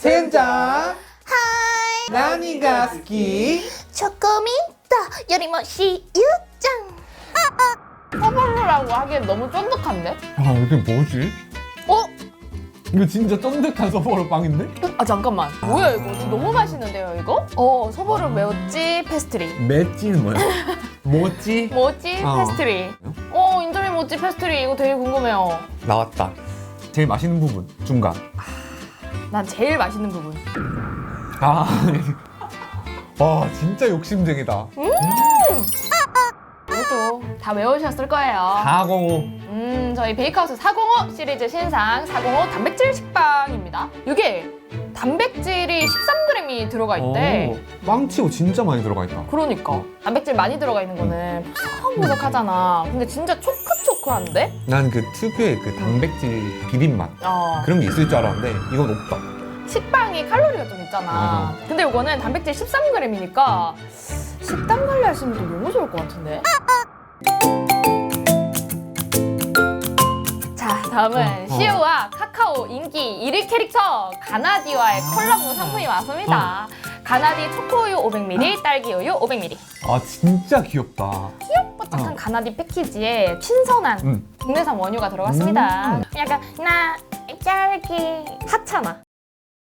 센자 나니가 스키 조금이다 요리모시 유짱 서블루라고 하기엔 너무 쫀득한데? 아 이게 뭐지? 어? 이거 진짜 쫀득한 서버로 빵인데? 아 잠깐만 뭐야 이거 너무 맛있는데요 이거? 어 서버루 메오찌 페스트리 맷찌는 뭐야? 뭐지? 모찌 어. 페스트리 어 인절미 모찌 페스트리 이거 되게 궁금해요 나왔다 제일 맛있는 부분 중간 난 제일 맛있는 부분. 아 와, 진짜 욕심쟁이다. 이것도 다 외우셨을 거예요. 405 음 저희 베이크하우스 405 시리즈 신상 405 단백질 식빵입니다. 이게 단백질이 13g이 들어가 있대. 오, 빵치고 진짜 많이 들어가 있다. 그러니까. 단백질 많이 들어가 있는 거는 보석보석하잖아. 근데 진짜 초크초크한데? 난 그 특유의 그 단백질 비린맛 어. 그런 게 있을 줄 알았는데 이건 없다. 식빵이 칼로리가 좀 있잖아. 근데 이거는 단백질 13g이니까 식단 관리하시는 분들 너무 좋을 것 같은데? 자 다음은 어, 어. 시우와 카카오 인기 1위 캐릭터 가나디와의 콜라보 상품이 왔습니다. 가나디 초코우유 500ml 딸기우유 500ml 아 진짜 귀엽다 뽀짝한 어. 가나디 패키지에 신선한 음. 국내산 원유가 들어갔습니다 음. 약간 나 딸기 핫잖아